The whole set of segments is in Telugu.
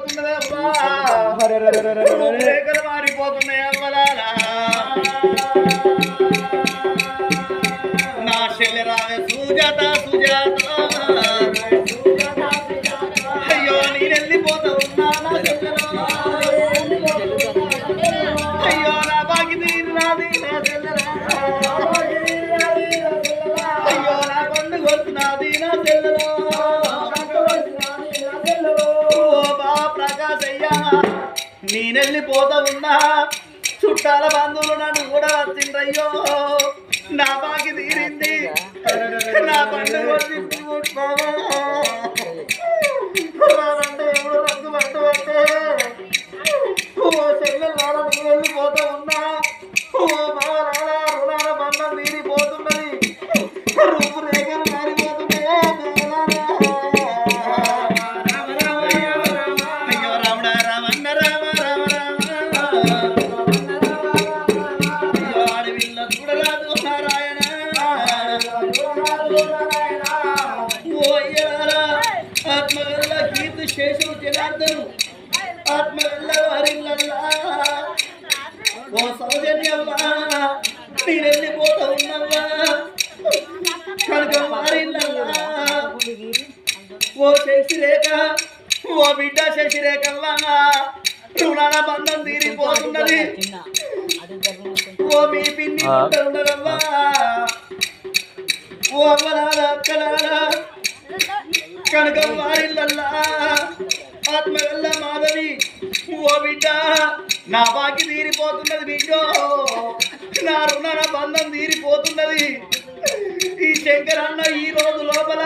మారిపోతున్నది అవ్వా రేఖలు మారిపోతున్నాయి అవ్వలాలా నా చెల్లె రావే సుజాత సుజాత. అయ్యో నేను వెళ్ళిపోతా ఉన్నా. నా. నేనెళ్ళిపోతా ఉన్నా చుట్టాల బంధువులు నన్ను కూడా వచ్చిండ్రయ్యో నా బాకి తీరింది. నా పండుగ కొట్టి రానంటే ఎవడు రద్దు పట్టబట్టే ఓ చెల్లెలు వాళ్ళని వెళ్ళిపోతా ఉన్నా నేను వెళ్ళిపోతా ఉన్నవ్వా కనుక వారిల్లల్లా ఓ శశిరేఖ ఓ బిడ్డ శశిరేఖవ్వా రుణాల బంధం తీరిపోతున్నది. ఓ మీ పిన్ని ఉండరవ్వా ఓ అవ్వలాల అక్కలాల కనుక వారిల్లల్లా ఆత్మగల్ల మాధవి ఓ బిడ్డ. నా బాకి తీరిపోతున్నది బిడ్డో. నా రుణ బంధం తీరిపోతున్నది. ఈ శంకరన్న ఈ రోజు లోపల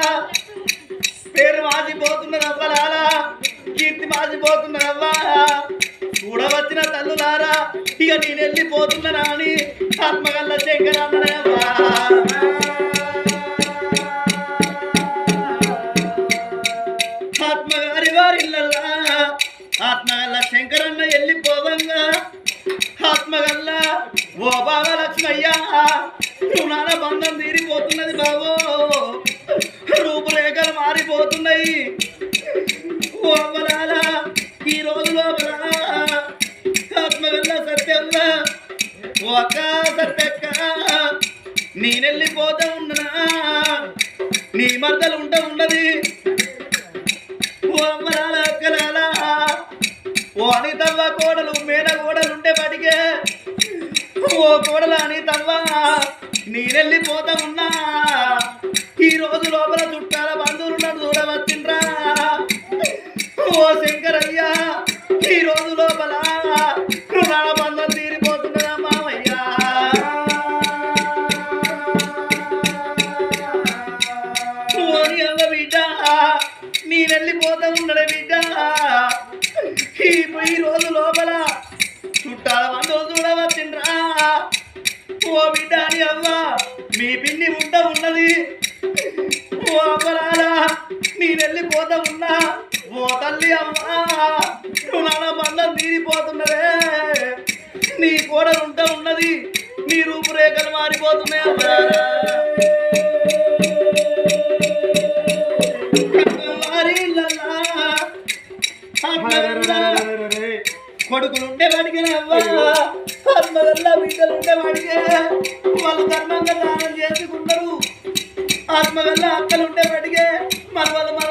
పేరు మాసిపోతున్నది అవ్వలారా కీర్తి మాసిపోతున్నది అవ్వా. చూడవచ్చిన తల్లులారా ఇక నేను వెళ్ళిపోతున్నానా అని ఆత్మగల్ల శంకరన్ననే ఆత్మగారి వారిల్లల్లా ఆత్మగల్ల శంకరన్న వెళ్ళిపోవంగా ఆత్మగల్ల ఓ బావ లక్ష్మయ్య రుణాల బంధం తీరిపోతున్నది బావో. రూపురేఖలు మారిపోతున్నాయి. ఓ బలాల ఈ రోజు లోపల ఆత్మగల్ల సత్యవ్వ ఒక అక్క సత్యక్క నేనెళ్ళిపోతా ఉన్నా నీ మర్దలు ఉంట ఉన్నది. అనితవ్వ కోడలు మేన కోడలు ఉంటే బడిగే ఓ కోడలు అనితవ్వ నేనెళ్ళిపోతా ఉన్నా ఈ రోజు లోపల చుట్టాల బంధువులు నన్ను చూడవచ్చిండ్రా. ఓ శంకరయ్య ఈ రోజు లోపల ఈ ఈ రోజు లోపల చుట్టాల బంధువులు చూడవచ్చిండ్రా. ఓ బిడ్డ అని అవ్వ మీ పిన్ని ఉంట ఉన్నది. ఓ అవ్వలారా నేనెళ్ళిపోతా ఉన్నా. ఓ తల్లి అమ్మా రుణాల బంధం తీరిపోతున్నదే. నీ కూడ ఉంట ఉన్నది నీ రూపురేఖలు మారిపోతున్నాయి అమ్మలారా కొడుకులు ఉంటే వాడికి ఆత్మగల్ల బిడ్డలు ఉంటే వాడికే వాళ్ళు ధర్మంగా దానం చేసుకుంటారు ఆత్మగల్ల అక్కలు ఉంటే వాడికే ఉంటే వాడికి